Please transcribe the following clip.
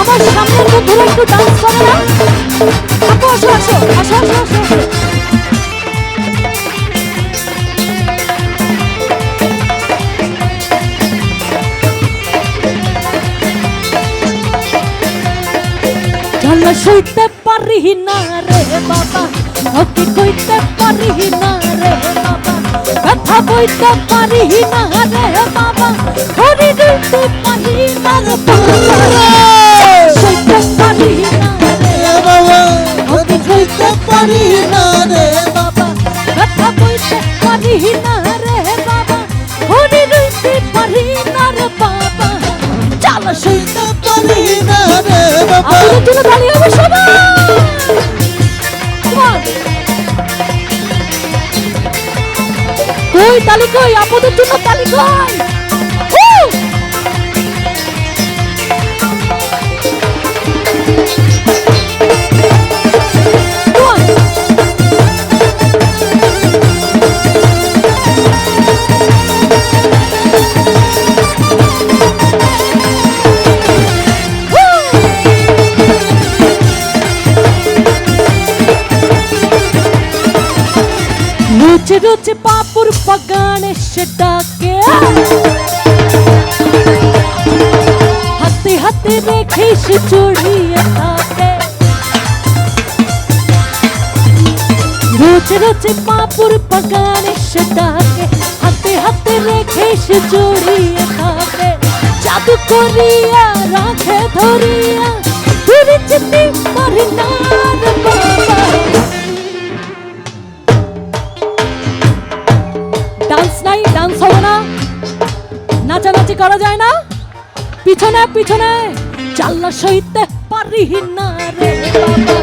আমার সামনের বন্ধুরা একটু ডান্স সইতে পারি না রে বাবা ওকে কইতে পারি না রে বাবা। বইতে পারি না রে বাবা। ধরে দিতে পারি না রে বাবা সইতে পারি না রে বাবা। আমি কইতে পারি না রে বাবা। কথা বইতে পারি না রে বাবা। ধরে দিতে পারি না রে বাবা। চল সইতে পারি না রে বাবা। আপনাদের জন্য তালি হবে কই আপনাদের জন্য তালি রোজ রোজ পাপুর পগানে সেটাকে হাতে হাতে রেখে সে চড়িয়ে থাকে। রোজ রোজ পাপুর পগানে সেটাকে হাতে হাতে রেখে সে চড়িয়ে থাকে। জাদু করিয়া রাখে ধরিয়া নাচানাচি করা যায় না? পিছনে পিছনে। চাল্লা সহিতে পারি না রে বাবা।